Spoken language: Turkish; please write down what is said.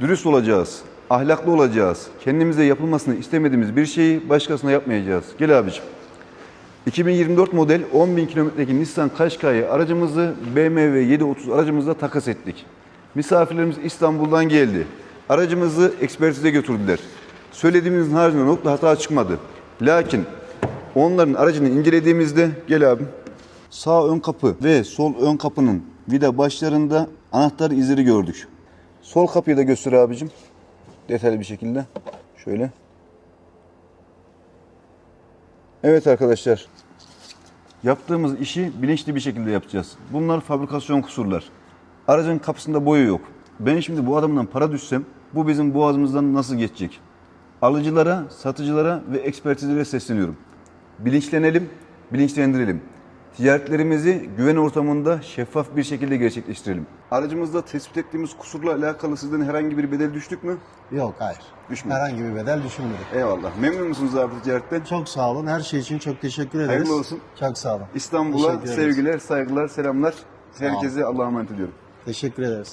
Dürüst olacağız, ahlaklı olacağız. Kendimize yapılmasını istemediğimiz bir şeyi başkasına yapmayacağız. Gel abicim. 2024 model 10.000 kilometredeki Nissan Qashqai'yi aracımızı BMW 730 aracımızla takas ettik. Misafirlerimiz İstanbul'dan geldi. Aracımızı ekspertize götürdüler. Söylediğimizin haricinde nokta hata çıkmadı. Lakin onların aracını incelediğimizde gel abim. Sağ ön kapı ve sol ön kapının vida başlarında anahtar izleri gördük. Sol kapıyı da göster abicim. Detaylı bir şekilde. Şöyle. Evet arkadaşlar. Yaptığımız işi bilinçli bir şekilde yapacağız. Bunlar fabrikasyon kusurlar. Aracın kapısında boya yok. Ben şimdi bu adamdan para düşsem bu bizim boğazımızdan nasıl geçecek? Alıcılara, satıcılara ve ekspertizlere sesleniyorum. Bilinçlenelim, bilinçlendirelim. Ticaretlerimizi güven ortamında şeffaf bir şekilde gerçekleştirelim. Aracımızda tespit ettiğimiz kusurla alakalı sizden herhangi bir bedel düştük mü? Yok hayır. Düşmedi. Herhangi bir bedel düşünmedik. Eyvallah. Memnun musunuz abi ticaretten? Çok sağ olun. Her şey için çok teşekkür ederiz. Hayırlı olsun. Çok sağ olun. İstanbul'a Teşekkür ederiz. sevgiler, saygılar, selamlar. Herkese Allah'a emanet ediyorum. Teşekkür ederiz.